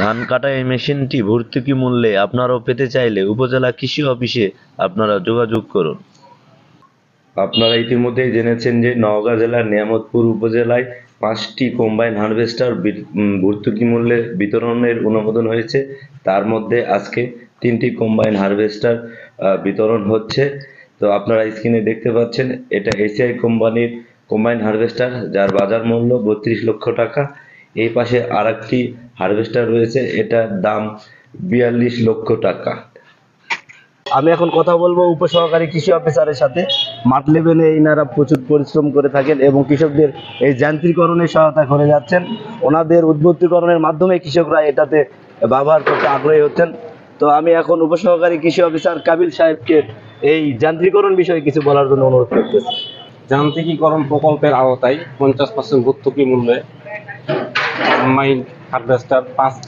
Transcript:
ধান কাটা এই মেশিনটি ভর্তুকি মূল্যে আপনারাও পেতে চাইলে উপজেলা কৃষি অফিসে আপনারা যোগাযোগ করুন। আপনারা ইতিমধ্যেই জেনেছেন যে নওগাঁ জেলার নিয়ামতপুর উপজেলায় পাঁচটি কম্বাইন হারভেস্টার ভর্তুকি মূল্যে বিতরণের অনুমোদন হয়েছে। তার মধ্যে আজকে তিনটি কম্বাইন হারভেস্টার বিতরণ হচ্ছে। তো আপনারা স্ক্রিনে দেখতে পাচ্ছেন, এটা এসিআই কোম্পানির কম্বাইন হারভেস্টার যার বাজার মূল্য বত্রিশ লক্ষ টাকা। এই পাশে আর একটি হারভেস্টার রয়েছে এটার দাম বিয়াল্লিশ লক্ষ টাকা। আমি এখন কথা বলব উপসহকারী কৃষি অফিসারের সাথে। মাঠ লেভেলে ইনারা প্রচুর পরিশ্রম করে থাকেন এবং কৃষকদের এই যান্ত্রিকরণে সহায়তা করে যাচ্ছেন। ওনাদের উদ্বুদ্ধীকরণের মাধ্যমে কৃষকরা এটাতে ব্যবহার করতে আগ্রহী হচ্ছেন। তো আমি এখন উপসহকারী কৃষি অফিসার কাবিল সাহেবকে এই যান্ত্রিকরণ বিষয়ে কিছু বলার জন্য অনুরোধ করতেছি। যান্ত্রিকীকরণ প্রকল্পের আওতায় পঞ্চাশ পার্সেন্ট ভর্তুকি মূল্যে কম্বাইন হারভেস্টার পাঁচটি